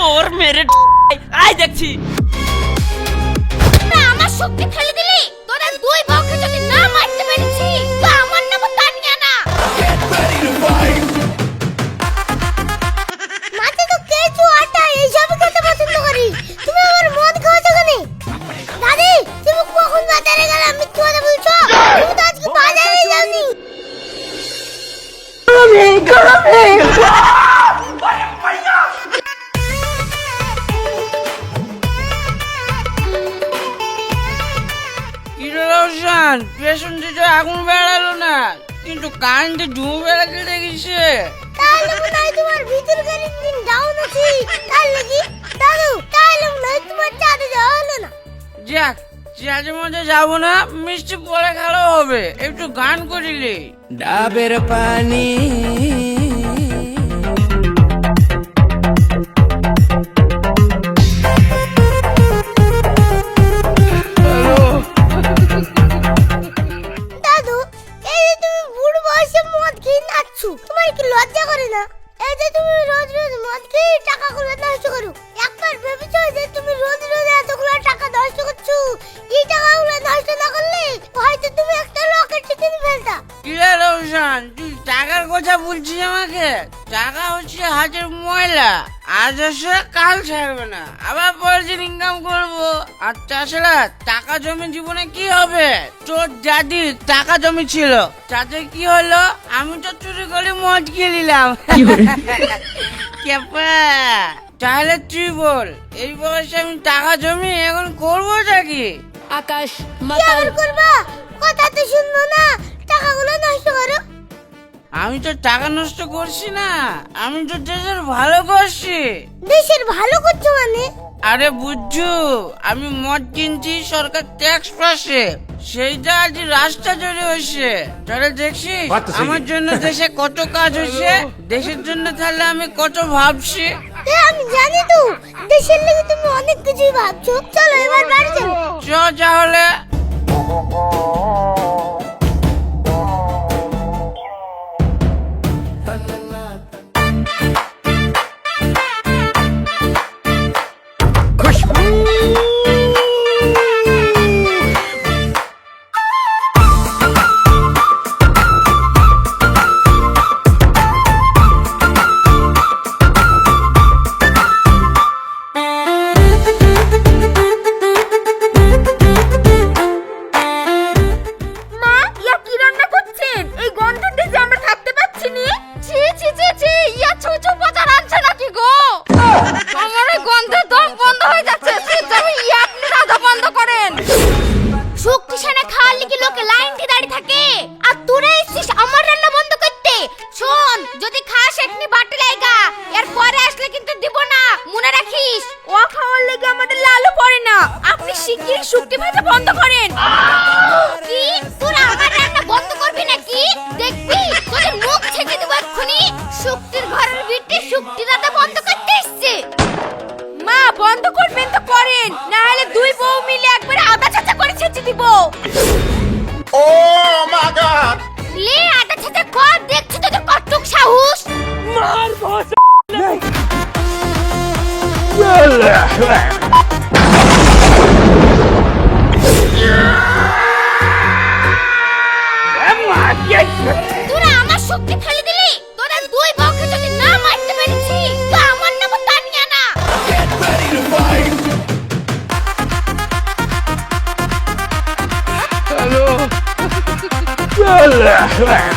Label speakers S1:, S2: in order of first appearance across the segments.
S1: তোর মেরে আয় দেখছি।
S2: আমার শক্তি ফেলে দিলি? তোরা দুই বউকে যদি না মারতে পেরেছি তো আমার নাম তানিয়া না। মাঝে তো কেঁচু আটা এইসব খেতে পছন্দ করি। তুমি আমার মদ খাওয়াছো কেন? দাদি তুমি কখন বাজারে গেলে মিথ্যে কথা বলছো? তুমি তো আজকে বাজারে যাওনি।
S3: কিরোশন পেছন দিতে আগুন বেড়ালো না। কিন্তু কারেন্টে ধুমো বেড়াতে
S2: তাহলে মনে হয় তোমার ভিতরকার ইঞ্জিন ডাউন আছে। তার লাগি দাদু তাহলে মনে হয় তোমার চাঁদে যাওয়া হলো না।
S3: যাক চাঁদের মধ্যে যাব না মিষ্টি পরে খেলা হবে। একটু গান করিলে। ডাবের পানি
S2: টাকা
S3: জমি জীবনে কি হবে? তোর দাদির টাকা জমি ছিল। তাতে কি হলো? আমি তো চুরি করে মদ খেয়ে নিলাম। কেপা। তাহলে তুই বল এই বয়সে আমি টাকা জমি এখন করব কি
S4: আকাশ
S2: করবা? কথা তো শুনব না। টাকাগুলো নষ্ট করো।
S3: আমি তো টাকা নষ্ট করছি না আমি তো দেশের ভালো করছি।
S2: দেশের ভালো করছ মানে?
S3: আরে বুঝছু আমি মদ কিনছি সরকার ট্যাক্স পাশে সেইটা আজ রাস্তা জুড়ে হয়েছে। তাহলে দেখছি আমার জন্য দেশে কত কাজ হয়েছে দেশের জন্য তাহলে আমি কত ভাবছি?
S2: আমি জানি তো দেশের লাগে তুমি অনেক কিছুই ভাবছ। চলো এবার বাড়ি চলো
S3: চ তাহলে।
S2: আর তোরা এসেছিস আমার রান্না বন্ধ করতে। শোন যদি খাস এখনি বাটি লাইগা। এর পরে আসলে কিন্তু দিব না মনে রাখিস। ও খাওয়ার লেগে আমাদের লালু পড়ে না। আপনি শিগগিরই শুক্তি ভাজা বন্ধ করেন। কি? তোরা আমার রান্না বন্ধ করবি নাকি? Smash!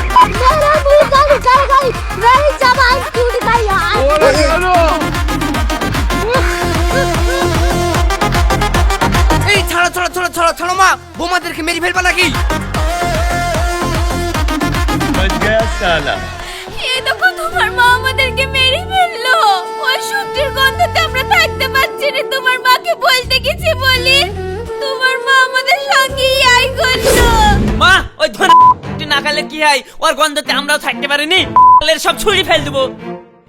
S2: গন্ধতে
S1: আমরাও থাকতে পারিনি। এর সব ছুরি ফেল দেবো।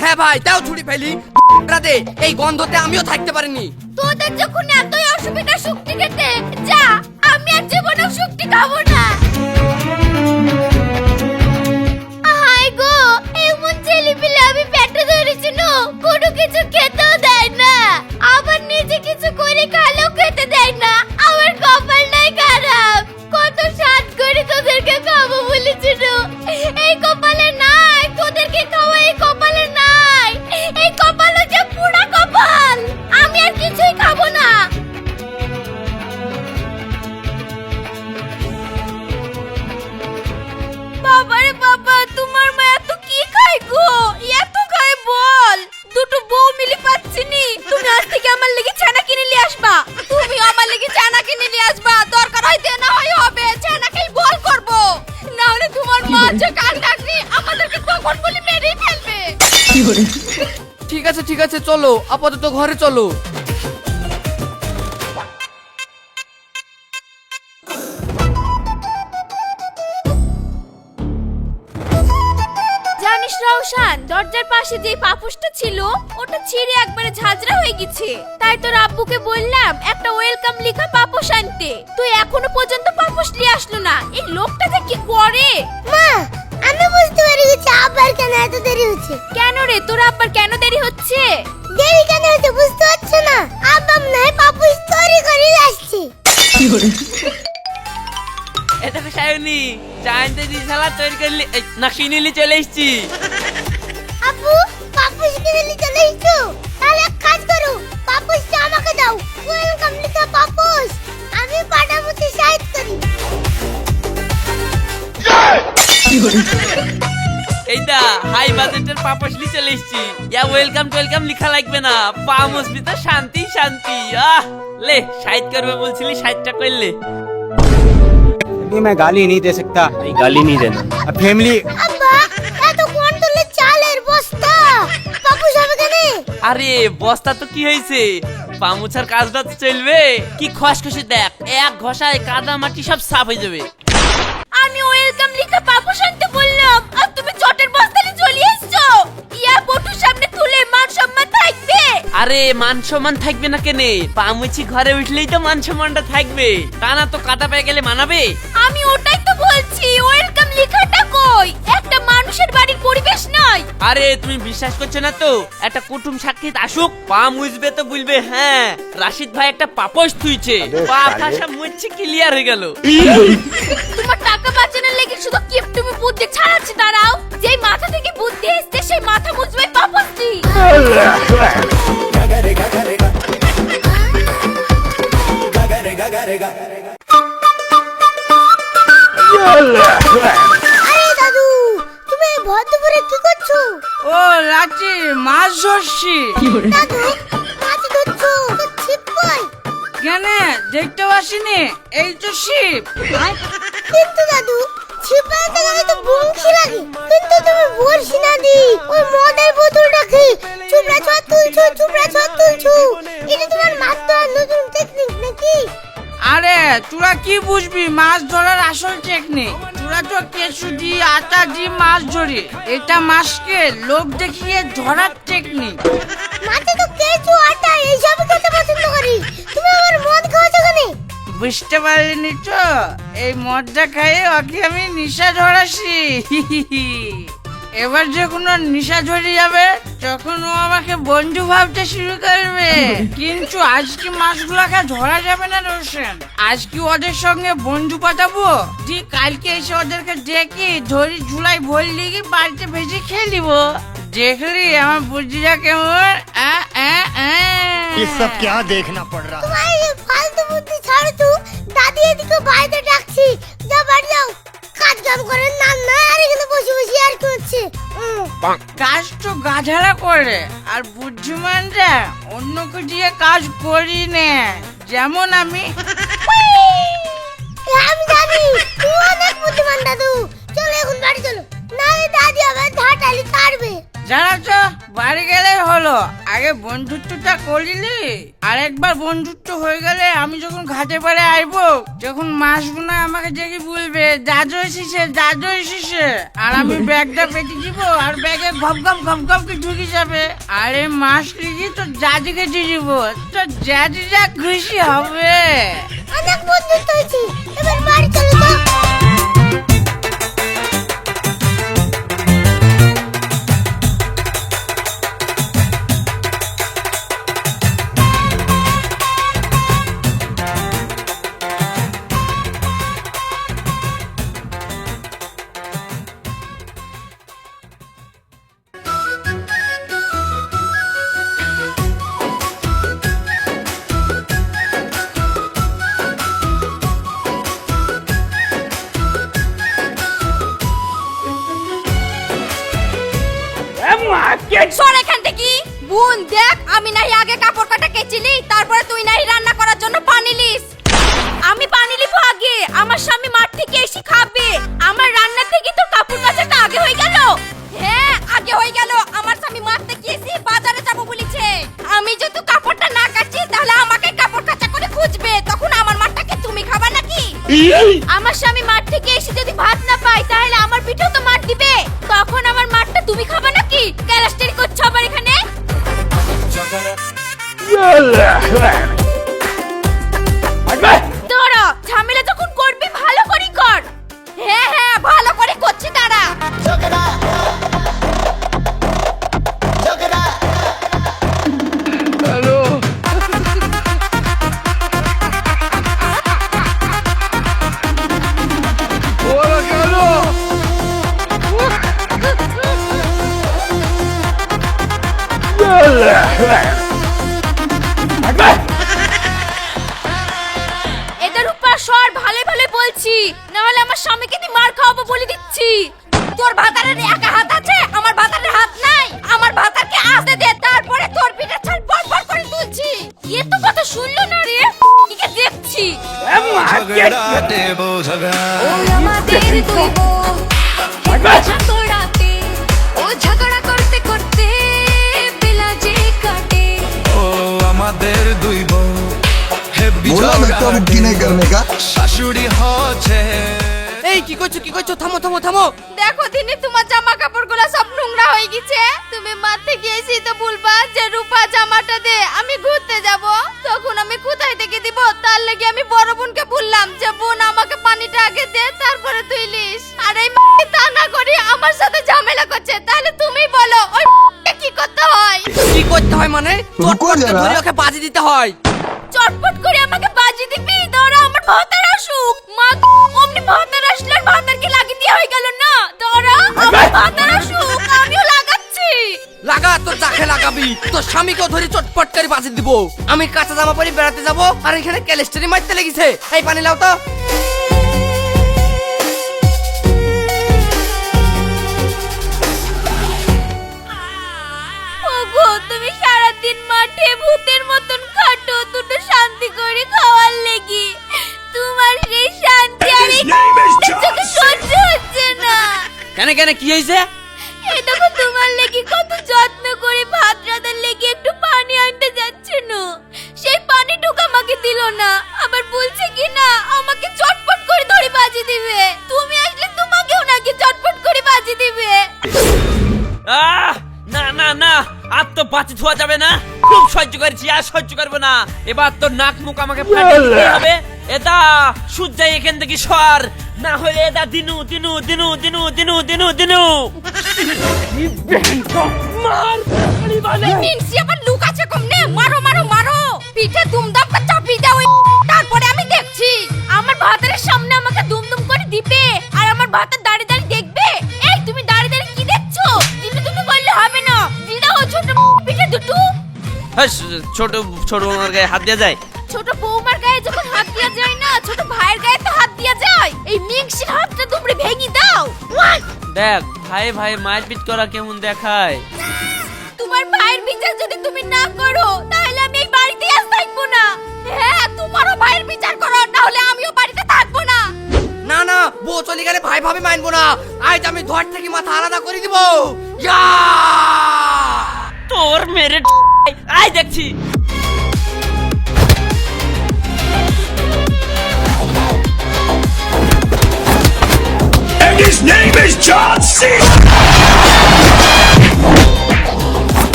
S5: হ্যাঁ ভাই তাও ছুরি ফেলি। এই গন্ধতে আমিও থাকতে পারিনি।
S2: তোদের যখন এতই অসুবিধা শক্তি খেতে যা আমি আর জীবনে শক্তি খাব না। হাই গো এমন ছেলে আমি পেটে ধরেছি নো কোনো কিছু খেতেও দেয় না। আবার নিজে কিছু করে খালেও খেতে দেয় না। তোদেরকে খাব বলেছিল। এই কপালে না তোদেরকে খাওয়া এই কপালে
S5: ঠিক আছে ঠিক আছে চলো আপাতত ঘরে চলো।
S6: জানিস রওশান দরজার পাশে যে পাপুসটা ছিল ওটা ছিঁড়ে একবারে ঝাঁঝরা হয়ে গেছে। তাই তোর আব্বুকে বললাম একটা ওয়েলকাম লেখা
S1: জানতে দি শালা তৈরি করলি নকশি নিলি চলে এসছি।
S7: আপু পাপুস কিনে চলে এসছো? তাহলে এক কাজ করো পাপুসটা আমাকে দাও। ওয়েলকাম লিখা পাপুস। আমি পাটামতে সাইড করি।
S1: এইটা হাই বাজেটের পাপসলি চলে এসছি। ইয়া ওয়েলকাম টোয়েলকাম লিখা লাগবে না। পা মুসবি তো শান্তি শান্তি। আহ লে সাইড করবে বলছিলি সাইডটা করলে।
S8: नहीं मैं गाली नहीं दे सकता
S4: नहीं गाली नहीं देना
S8: अब फैमिली
S7: আব্বা এত কন্ট্রোলের চালের বস্তা পাপুস হবে কেন
S1: আরে বস্তা তো কি হয়েছে পামুছার কাজটা তো চলবে কি খসখসে দেখ এক ঘষায় কাদা মাটি সব সাফ হয়ে যাবে
S6: আমি ওয়েলকাম লেখা পাপোশ আনতে বললাম আর তুমি চটের বস্তা নিয়ে চলে এসছো ইয়া বটুর সামনে তুলে মান সম্মান থাকবে
S1: আরে মান সম্মান থাকবে না কেনে? পামুচি ঘরে উঠলেই তো মান সম্মানটা থাকবে। তা না তো কাটা পেয়ে গেলে মানাবে?
S6: আমি ওটাই তো বলছি, ওয়েলকাম লেখাটা কই? একটা মানুষের বাড়ির পরিবেশ নয়
S1: আরে তুমি বিশ্বাস করছ না তো? একটা কুটুম সাক্ষী আসুক পা মুজবে তো বলবে হ্যাঁ রাশিদ ভাই একটা পাপস থুইছে। পা ফাঁসা মুচ্ছে ক্লিয়ার হয়ে গেল।
S6: তোমার টাকা বাঁচানোর লেগে শুধু কি তুমি বুদ্ধি ছাড়াচ্ছি দাঁড়াও। যেই মাথা থেকে বুদ্ধি এসছে সেই মাথা মুজবে পাপস্তি
S7: আরে দাদু তুমি এই কি করছ?
S3: ও রাত্রি মাছ ধরছি।
S7: দাদু মাছ ধরছো? তো ছিপ কই?
S3: কেন দেখতে পাসিনি? এই তো শিব
S7: কিন্তু দাদু ছিপাতে গেলে তো বংশী লাগে? কিন্তু তুমি বলছি না দি ওই মদের বোতলটা খেয়ে চুপড়া ছোঁয়া তুলছো চুপড়া ছোঁয়া তুলছো। এটা তোমার ধরার নতুন টেকনিক নাকি?
S3: আরে তোরা কি বুঝবি? মাছ ধরার আসল টেকনিক তোরা তো কেঁচু দিয়ে আটা দিয়ে মাছ ধরি। এটা মাছকে লোক দেখিয়ে ধরার টেকনিক
S7: মাছে তো কেঁচু আটা এইসব খেতে পছন্দ করি। তুমি আমার মদ খাওয়াছো কেন?
S3: বুঝতে পারিনি তো? এই মদটা খাইয়ে ওকে আমি নিশা ধরাছি এবার যখন ওর নিশা ধরে যাবে তখন ও আমাকে বন্ধু ভাবতে শুরু করবে কিন্তু আজকে মাছগুলাকে ধরা যাবে না রোশন আজকে ওদের সঙ্গে বন্ধু পাঠাবো দি কালকে এসে ওদেরকে ডেকে ধরি ঝুলাই ভর লিগে বাড়িতে ভেজে খেয়ে নিব দেখলি আমার বুদ্ধিটা কেমন আ, আ, আ।
S9: ये सब क्या देखना पड़ रहा है
S7: তোমার এই ফালতু বুদ্ধি ছাড়ো তো দাদি এদিকে বাইরে ডাকছি যা বাড়ি যাও কাজ কাম করার না না আর এখানে বসে বসে আর করছে
S3: কাজ তো গাধারা করে আর বুদ্ধিমানরা অন্য দিয়ে কাজ করি না। যেমন আমি।
S7: আমি জানি তুই অনেক বুদ্ধিমান দাদু। চলো এখন
S3: জানা তো বাড়ি গেলে হলো। আগে বন্ধুত্বটা করিলি আর একবার বন্ধুত্ব হয়ে গেলে আমি যখন ঘাটে পাড়ে আইবো, যখন মাছগুলো আমাকে দেখে বলবে, দাদু এসেছে দাদু এসেছে। আর আমি ব্যাগটা পেতে দিব, আর ব্যাগে ঘপ ঘপ কি ঢুকে যাবে। আরে মাছ লিখি তো দাদিকে দিয়ে দিব, তো দাদিটা খুশি হবে।
S7: অনেক বন্ধুত্ব হয়েছে, এবার বাড়ি চলো তো।
S6: দাঁড়া
S4: ও আমাদের দুই বোন ঝগড়াতে ও ঝগড়া করতে করতে বেলা যে কাটে
S2: ও আমাদের দুই বউ হেব্বি
S10: बोला ना तो अब की नहीं करने का
S2: শাশুড়ি হচ্ছে
S5: এই কি করছ কি করছ? থামো থামো থামো।
S6: দেখো দিনে তোমার জামা কাপড়গুলো সব নোংরা হয়ে গেছে। তুমি মাঠ এসেই তো বলবা যে রূপা জামাটা দে আমি ঘুরতে যাব। তখন আমি কোথায় থেকে দিব? তার লাগি আমি বড় বোনকে বললাম যে বোন আমাকে পানিটা আগে দে তারপরে তুই লিস আর এই তা না করে আমার সাথে ঝামেলা করছে। তাহলে তুমি বলো ওই কি করতে হয়?
S5: কি করতে হয় মানে? চট করে ধরে ওকে বাজি দিতে হয়।
S6: চটপট করে আমাকে বাজি দিবি? দাঁড়া আমার ভাতার আসুক মা অমনি ভাতার আসলে আর ভাতারকে লাগিয়ে দিয়ে হয়ে গেল না? দাঁড়া আমার ভাতার আসুক আমিও লাগাচ্ছি।
S5: লাগা তোর যাকে লাগাবি? তোর স্বামীকেও ধরে চটপট করে বাজি দিব। আমি কাঁচা জামা পরে বেড়াতে যাব আর এখানে ক্যালেস্টারি মারতে লেগেছে। এই পানি লাও তো।
S6: ওগো তুমি সারাদিন মাঠে ভূতের মতন খাটো দুটো শান্তি করে খাওয়ার লেগি। তোমার সেই শান্তি চোখে সহ্য হচ্ছে না
S5: কেন কেন কি হয়েছে?
S6: এই দেখো তোমার লেগে কত যত্ন করে ভাত রাঁধার লেগে একটু পানি আনতে যাচ্ছে সেই পানিটুকু আমাকে দিল না। আবার বলছে কি না আমাকে চটপট করে ধরে বাজি দিবে। তুমি আসলে তোমাকেও নাকি চটপট করে বাজি দিবে?
S1: আহ না না না আর তো বাঁচি যাবে না। খুব সহ্য করেছি আর সহ্য করব না। এবার তোর নাক মুখ আমাকে ফাটিয়ে দিতে হবে। এটা সূর্যাই এখান থেকে সর। না হলে এটা দিনু দিনু দিনু দিনু দিনু দিনু দিনু।
S6: মিনসি আবার লুক আছে কমনে মারো মারো মারো। পিঠে দুমদাম করে চাপিয়ে দাও তারপরে আমি দেখছি। আমার ভাতের সামনে আমাকে দুমদুম করে দিবে। আর আমার ভাতের দাঁড়িয়ে দাঁড়িয়ে দেখবে? এই তুমি দাঁড়িয়ে দাঁড়িয়ে কি দেখছ? দিনু তুমি বললে হবে না। দিদা ও ছোট পিঠে দুটু।
S1: হ্যাঁ, ছোট ছোট ওনার গায়ে হাত দেওয়া যায়। দেখ ভাই ভাই মারপিট করা কেমন দেখায়?
S6: তোমার ভাইয়ের বিচার যদি তুমি না করো তাহলে আমি এই বাড়িতে আর থাকব না। হ্যাঁ তোমারও ভাইয়ের বিচার করো তাহলে আমিও বাড়িতে থাকব না।
S5: না না বউ চলে গেলে ভাই ভাবে মানবো না। আজ আমি ধর থেকে মাথা আলাদা করে দিব। ইয়া!
S1: তোর মেরে আয় দেখছি।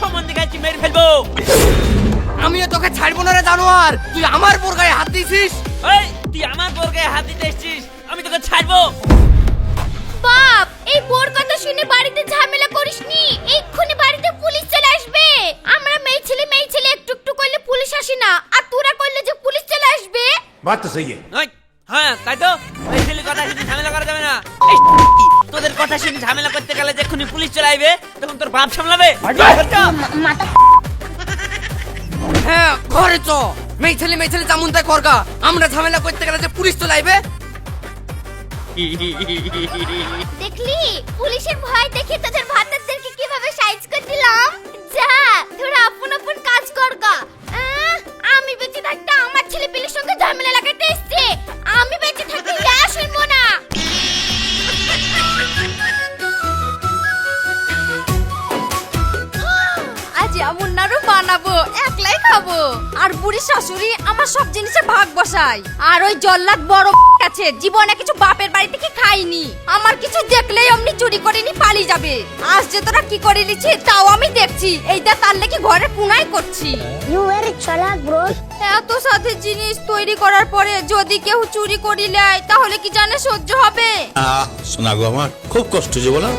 S1: সম্বন্ধে গাছি মেরে ফেলব
S5: আমিও তোকে ছাড়বো না রে জানোয়ার। তুই আমার বোর গায়ে হাত দিয়েছিস
S1: এই তুই আমার বোর গায়ে হাত দিতে এসেছিস। আমি তোকে ছাড়বো।
S6: বাপ এই বোর কথা শুনে বাড়িতে ঝামেলা করিসনি এক্ষুনি বাড়িতে পুলিশ চলে আসবে। আমরা মেয়ে ছেলে মেয়ে ছেলে একটু একটু করলে পুলিশ আসে না। আর তোরা করলে যে পুলিশ চলে আসবে।
S9: বাত তো
S1: সহি হ্যাঁ তাই তো? এই ছেলে কথা শুনে ঝামেলা করা যাবে না। তোদের কথা শুনে ঝামেলা করতে গেলে যখনই পুলিশ চলে আসবে তখন তোর বাপ সামলাবে।
S5: হ্যাঁ ঘরে চ। মেয়ে ছেলে মেয়ে ছেলে তেমন তাই করগা আমরা ঝামেলা করতে গেলে যে পুলিশ চলে আসবে
S6: দেখলি? পুলিশের ভয় দেখে তোদের ভাতারদেরকে কীভাবে সাইজ করে দিলাম? যা তোরা আপন আপন কাজ কর গা। আমি বেঁচে থাকতে আমার ছেলে পিলের সঙ্গে ঝামেলা লাগাতে এসছে। আমি বেঁচে থাকতে ইয়া শুনব না। আজ খাব। আর বুড়ি শাশুড়ি আমার সব জিনিসে ভাগ বসায়। আর ওই জল্লাদ বড় আছে জীবনে কিছু বাপের বাড়ি থেকে খাইনি? আমার কিছু দেখলেই অমনি চুরি করে নি পালিয়ে যাবে। আজ যে তোরা কি করে নিচ্ছে তাও আমি দেখছি। এইটা তার লেগে ঘরে কুনাই করছি।
S2: ইউ আর চালাক ব্রো
S6: এত সাথে জিনিস তৈরি করার পরে যদি কেউ চুরি করি নেয় তাহলে কি জানে সহ্য হবে?
S11: শোনা গো আমার খুব কষ্ট যে বলো।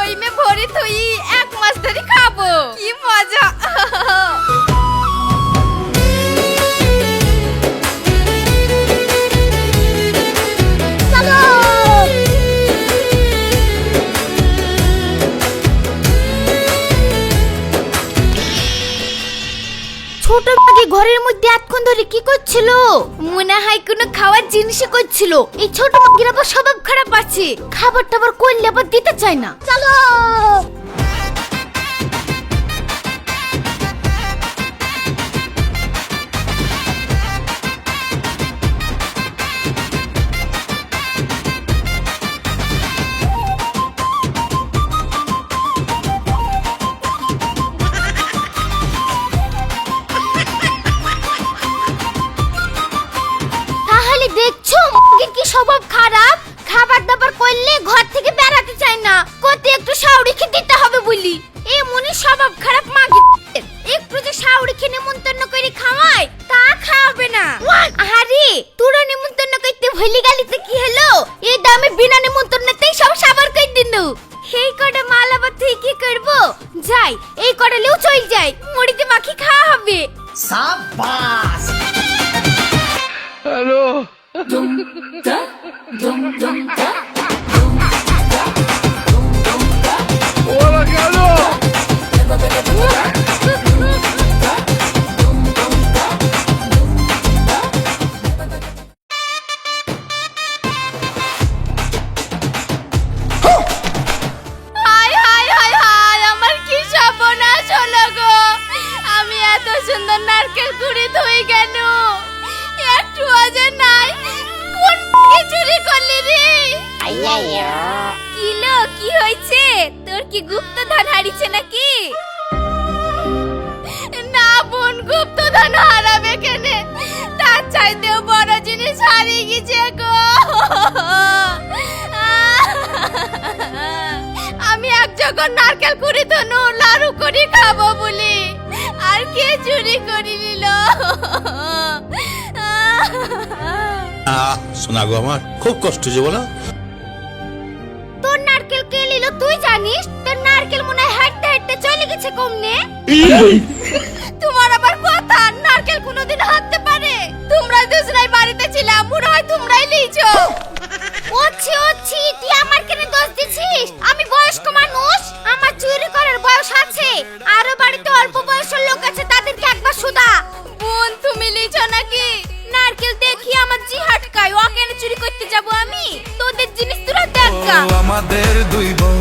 S6: বইমে ভরি থই এক মাস ধরে খাব। কি মজা।
S2: ছোট ঘরের মধ্যে এতক্ষণ ধরে কি করছিল? মনে হয় কোনো খাওয়ার জিনিসই করছিল। এই ছোট মুরগির আবার স্বভাব খারাপ আছে। খাবার টাবার করলে আবার দিতে চায় না। চলো!
S6: হাই এক নারকেল কুড়ি ধনু লাড়ু করে খাব বলি। আর কে চুরি করে নিল?
S11: শোনা গো আমার খুব কষ্ট যে বলো।
S2: তোর নারকেল কে নিল তুই জানিস? তোর নারকেল মনে হয় হাঁটতে হাঁটতে চলে গেছে কমনে।
S6: তোমার আবার কথা নারকেল কোনোদিন হাঁটতে পারে। তোমরা দুজনাই বাড়িতে ছিলাম মনে হয় তোমরাই লিয়েছো
S2: ওছি ওছি তুই আমার কেন দোষ দিছিস? আমি বয়স্ক মানুষ আমার চুরি করার বয়স আছে। আরও বাড়িতে অল্প বয়সের লোক আছে তাদেরকে একবার সুদা
S6: বোন তুমি লিছো নাকি? নারকেল দেখি আমার জি হাটকায় ও কেন চুরি করতে যাব আমি? তোদের জিনিস তোরা দেখা
S10: আমাদের দুই বউ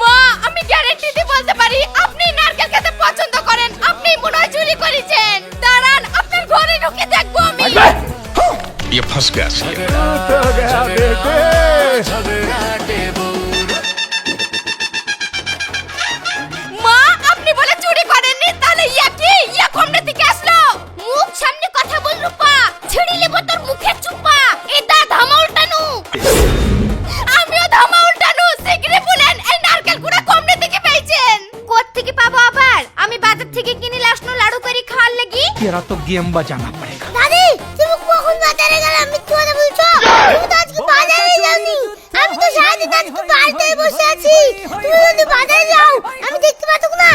S6: মা আমি গ্যারান্টি দিয়ে বলতে পারি আপনি নারকেল খেতে পছন্দ করেন আপনি মনে হয় চুরি করেছেন।
S11: ये फंस गया
S7: तेरा तो गेम बजाना पड़ेगा
S2: তো সারাদিন আজকে বাড়িতে বসে আছি। তুমি যদি বাজারে যাও। আমি দেখতে পাচ্ছ না।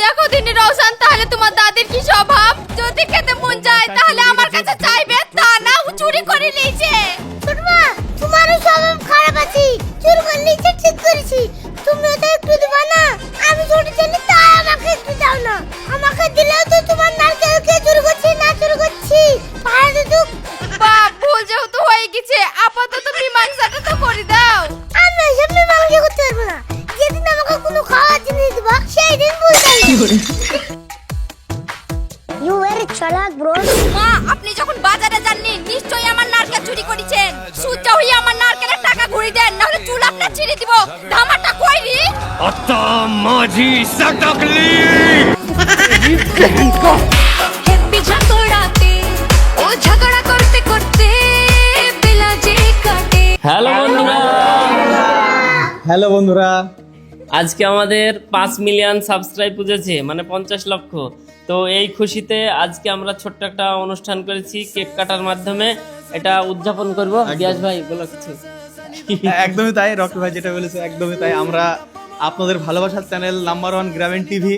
S6: দেখো দিনে রোশন তাহলে তোমার দাদির কি স্বভাব? যদি খেতে মন যায় তাহলে আমার কাছে চাইবে তা না। ও চুরি করে নিয়েছে।
S2: তোমার তোমারও স্বভাব খারাপ আছে। চুরি করে নিয়েছে ঠিক করেছি।
S6: ইউ ওয়্যার
S7: চালাক ব্রো
S6: মা আপনি যখন বাজারে যাননি নিশ্চয়ই আমার নারকেল চুরি করেছেন। সুজা হই আমার নারকেলের টাকা ঘুরি দেন না হলে চুল আপনার ছিঁড়ে দিব। ধামাটা কই রি?
S9: আত্তা
S4: মাঝি সাটাকলি ও ঝগড়া করতে করতে বেলা যে
S12: হ্যালো বন্ধুরা।
S13: হ্যালো বন্ধুরা।
S12: আজকে আমাদের পাঁচ মিলিয়ন সাবস্ক্রাইব পুজেছে মানে পঞ্চাশ লক্ষ। তো এই খুশিতে আজকে আমরা ছোট্ট একটা অনুষ্ঠান করেছি কেক কাটার মাধ্যমে। এটা উদযাপন করব। গ্যাস ভাই বলো কিছু।
S13: একদমই তাই রকি ভাই যেটা বলেছে একদমই তাই। আমরা আপনাদের ভালোবাসার channel number one Grameen TV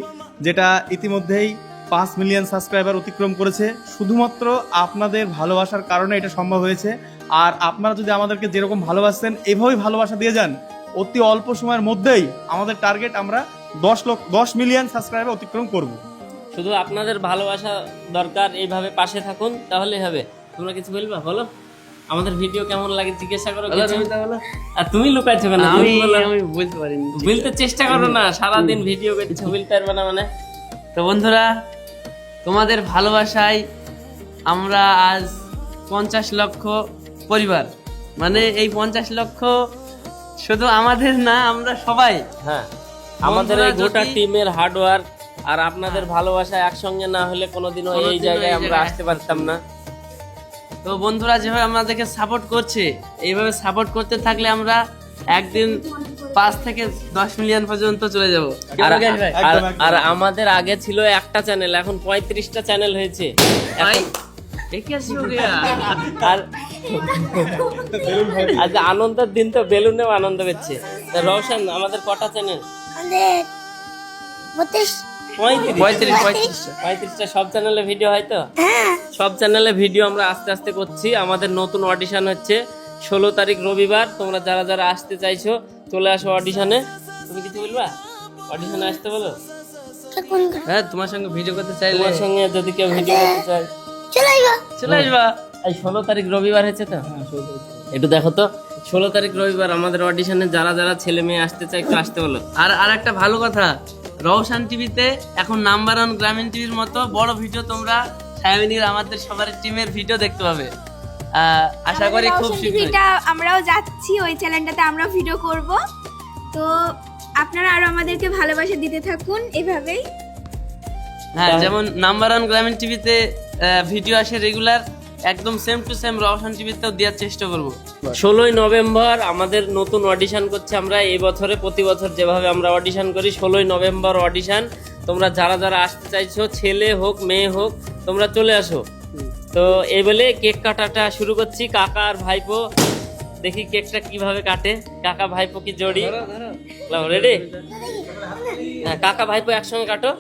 S13: যেটা ইতিমধ্যেই পাঁচ মিলিয়ন সাবস্ক্রাইবার অতিক্রম করেছে। শুধুমাত্র আপনাদের ভালোবাসার কারণে এটা সম্ভব হয়েছে। আর আপনারা যদি আমাদেরকে যেরকম ভালোবাসছেন এভাবেই ভালোবাসা দিয়ে যান। অতি অল্প সময়ের মধ্যেই আমাদের টার্গেট আমরা দশ লক্ষ দশ মিলিয়ন সাবস্ক্রাইবার অতিক্রম করব।
S12: শুধু আপনাদের ভালোবাসা দরকার এইভাবে পাশে থাকুন তাহলে হবে। তোমরা কিছু বলবা? বলো। আমাদের ভিডিও কেমন লাগে জিজ্ঞাসা করো আর তুমি লুকাইছো কেন? আমি আমি বলতে পারিনি। বলতে চেষ্টা করো না সারাদিন ভিডিও করছ বলতে পারবে না মানে।
S14: তো বন্ধুরা তোমাদের ভালোবাসায় আমরা আজ পঞ্চাশ লক্ষ পরিবার। মানে এই পঞ্চাশ লক্ষ শুধু আমাদের না আমরা সবাই।
S12: হ্যাঁ আমাদের এই গোটা টিমের হার্ডওয়ার্ক আর আপনাদের ভালোবাসা একসঙ্গে না হলে কোনোদিনও এই জায়গায় আমরা আসতে পারতাম না।
S14: তো বন্ধুরা যেভাবে আমাদেরকে সাপোর্ট করছে এইভাবে সাপোর্ট করতে থাকলে আমরা একদিন পাঁচ থেকে দশ মিলিয়ন পর্যন্ত চলে যাব।
S12: আর আমাদের আগে ছিল একটা চ্যানেল এখন পঁয়ত্রিশটা চ্যানেল হয়েছে। আর আজকে আনন্দের দিন তো বেলুনেও আনন্দ পেচ্ছে তা আমাদের কটা চ্যানেল
S14: পঁয়ত্রিশটা
S12: সব চ্যানেলে ভিডিও হয় তো? হ্যাঁ। সব চ্যানেলে ভিডিও আমরা আস্তে আস্তে করছি। আমাদের নতুন অডিশন হচ্ছে। ষোলো তারিখ রবিবার তোমরা যারা যারা আসতে চাইছো চলে আসো অডিশনে তুমি কিছু বলবা? অডিশনে আসতে বলো?
S14: হ্যাঁ তোমার সঙ্গে ভিডিও করতে চাই
S12: তোমার সঙ্গে যদি কেউ ভিডিও হ্যাঁ। করতে চায়।
S7: চলে আইবা
S14: চলে আসবা।
S12: এই ষোলো তারিখ রবিবার হচ্ছে তো? একটু দেখো তো ষোলো তারিখ রবিবার আমাদের অডিশনে যারা যারা ছেলে মেয়ে আসতে চায় একটু আসতে বলো।
S14: আর আর একটা ভালো কথা রওশান টিভিতে এখন নাম্বার ওয়ান গ্রামীণ টিভির মতো বড় ভিডিও তোমরা ফ্যামিলির আমাদের সবার টিমের ভিডিও দেখতে পাবে। আহ, আশা করি খুব শীঘ্রই।
S6: আমরাও যাচ্ছি ওই চ্যানেলটাতে আমরাও ভিডিও করব। তো আপনারা আরও আমাদেরকে ভালোবাসা দিতে থাকুন এভাবেই।
S14: হ্যাঁ যেমন নাম্বার ওয়ান গ্রামীণ টিভিতে ভিডিও আসে রেগুলার একদম সেম টু সেম রওশন টিভিতেও দেওয়ার চেষ্টা করব।
S12: ষোলোই নভেম্বর আমাদের নতুন অডিশন করছে আমরা, এই বছরে, প্রতি বছর যেভাবে আমরা অডিশন করি, ষোলোই নভেম্বর অডিশন তোমরা যারা যারা আসতে চাইছো, ছেলে হোক, মেয়ে হোক, তোমরা চলে আসো। তো এই বলে কেক কাটাটা শুরু করছি, কাকা আর ভাইপো। দেখি কেকটা কীভাবে কাটে। কাকা, ভাইপো কি জড়ি? রেডি হ্যাঁ কাকা, ভাইপো একসঙ্গে কাটো।